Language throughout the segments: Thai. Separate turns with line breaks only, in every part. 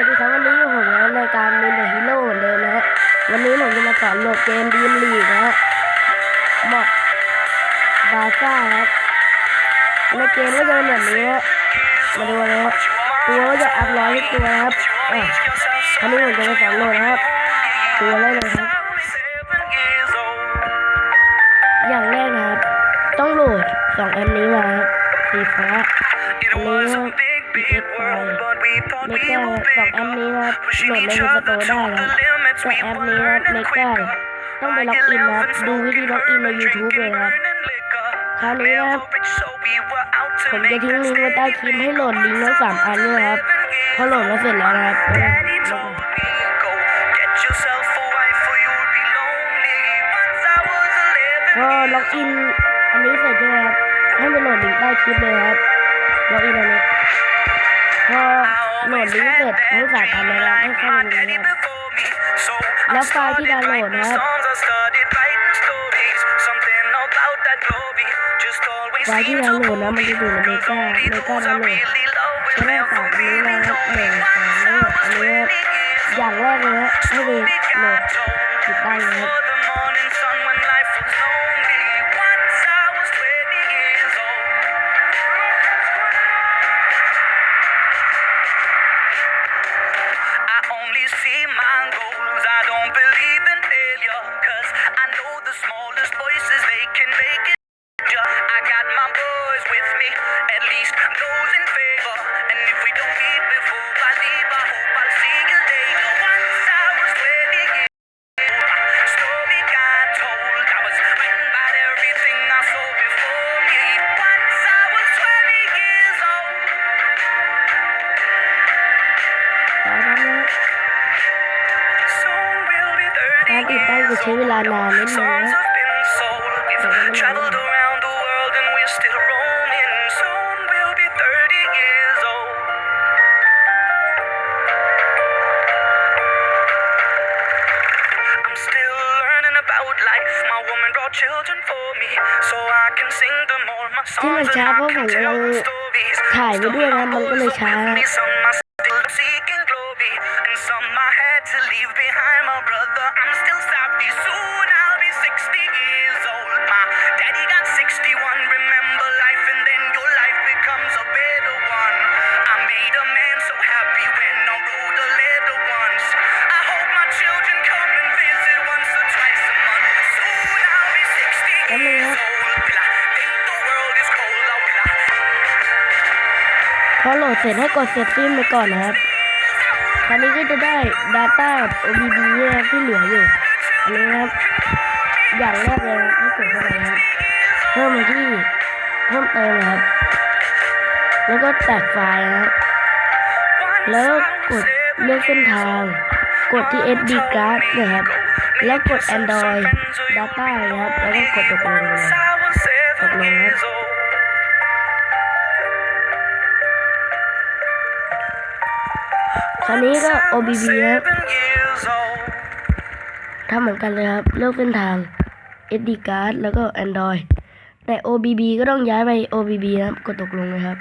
วัสดีครับวันนี้อยู่ผมแล้วในการมินเดอะฮีโร่เหมือนเดิมนะฮะวันนี้ผมจะมาสอนโหลดเกมดีมลีกนะฮะหมดบาซ่าครับในเกมก็จะเป็นแบบนี้ฮะมาดูนะฮะตัวก็จะอัพร้อยทุกตัวนะครับอะคราวนี้ผมจะมาสอนโหลดนะครับ ตัวแรกเลยครับ อย่างแรกนะครับ ต้องโหลดสองแอปนี้มาครับสีฟ้า เม
we
กา
were
สอง
big.
แอปนี้นะครับโหล
Pushing
ดใน
each
สโต
other
ร์ได้
to
นะ
the limits.
แต่
We
แอป
were
นี้นะครับเม
learning
กา
quicker.
ต้องไป
By
ล็อกอินนะครับ
11,
ดูวิธี
smoking
ล็อกอิน
herb
ใน
and
YouTube เลย
drinking
นะครับ
burning liquor.
คราวนี้นะครับ
Never rich, so we were out to
ผมจะ
make
ทิ้ง
that
ลิงก์ไว้ใต้คลิปให้โหลดลิงก์ทั้งสามอันนี่นะครับพอโหลดมาเสร็จแล้วนะครับ
Daddy told me, go get yourself a wife or you'll be lonely. Once I was 11
พอล็อกอินอันนี้เสร็จใช่ไหมครับให้ไปโหลดลิงก์ใต้คลิปเลยนะครับล็อกอินอันนี้พอ โหลดลิงก์เสร็จทั้งสามอันเลยนะครับให้เข้าไปดูแล้วไฟล์ที่ดาวน์โหลดนะครับไฟล์ที่ดาวน์โหลดนะมันจะอยู่ในเมกาเมกาดาวน์โหลดจะได้สามอันนี้นะครับหนึ่งสองแล้อันนี้อย่างแรกเลยนะ การ
30
ติดตั้งจะ
years
ใช้เวลานานนิดนึง
Songs
นะ
have been sold. We've traveled around the world and we're still roaming. Soon we'll be 30 years old. I'm still learning about life. My woman brought children for me, so I can sing them all my
ที่มัน
songs
ช้า
and
เพ
I
ราะผม
can
กำลั
tell
ง
the stories.
ถ่ายไปด้วยนะมันก็เลยช้า
to leave behind. My brother, I'm still sorry. Soon I'll be 60 years old. My daddy got 61. Remember life, and then your life becomes a better one. I made a man so happy when I wrote a letter once. I hope my children come and visit once or twice a month. Soon I'll be 60
Hello.
years old. Will I think the world is cold, or will I?
พอโหลดเสร็จให้กดเซฟฟิล์มไปก่อนนะครับ คราวนี้ก็จะได้ Data OBB ที่เหลืออยู่ อันนี้นะครับ อย่างแรกเลยนะครับกดเข้าไปครับเพิ่มมาที่เพิ่มเติมนะครับ แล้วก็แตกไฟล์นะครับแล้วกดเลือกเส้นทาง กดที่ SD card นะครับ แล้วกด Android Data นะครับ แล้วก็กดตกลงเลยตกลงครับ คราวนี้ก็ OBB ครับทำเหมือนกันเลยครับ เลือกเส้นทาง SD card แล้วก็ Android แต่ OBB ก็ต้องย้ายไป OBB นะครับ กดตกลงเลยครับ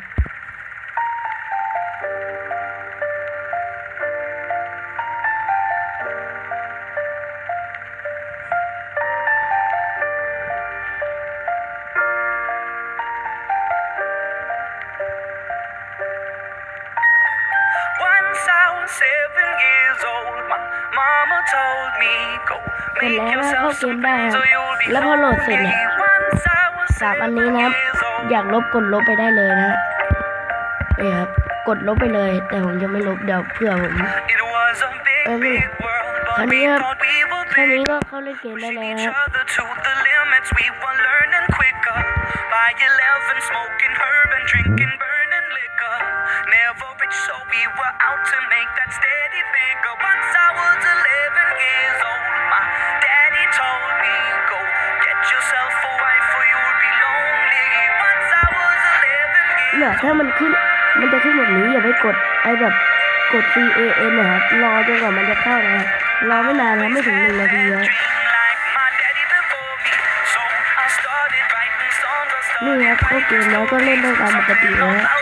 seven years old, my mama told me, go
เสร็จ
make
แล้วนะ
yourself
เข้าเก
some
มได้
friends
ครับ
or you'll be
แล้วพอโหลดเสร็จเนี่ย
lonely. Once I was
สามอันนี้
seven
นะครับ
years old.
อยากลบกดลบไปได้เลยนะฮะนี่ครับ กดลบไปเลย แต่ผมจะไม่ลบเดี๋ยวเพื่อผม
It was a big,
Ờ,
big world, but
Anh
we
em,
thought we were
แค่นี้
big.
ก็เข้าเล่นเกมได้
Pushing
แล้ว
each
นะครับ
other to the limits, we were learning quicker. By 11, smoking herb and drinking so we were out to make that steady figure. Once I was 11 years old, my daddy told me, go get yourself a wife or you'll be lonely. Once I was 11 years
เนี่ยถ้ามันขึ้นมันจะขึ้นแบบนี้อย่าไปกดไอแบบกด C A N นะครับรอจนกว่ามันจะเข้านะครับรอไม่นานนะไม่ถึงหนึ่งนาทีนะนี่ครับเข้าเกมแล้วก็เล่นได้ตามปกตินะ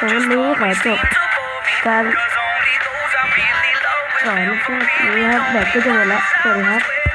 ตอนนี้ขอจบการสอนพวกนี้ครับแบบก็จะหมดแล้วสวัสดีครับ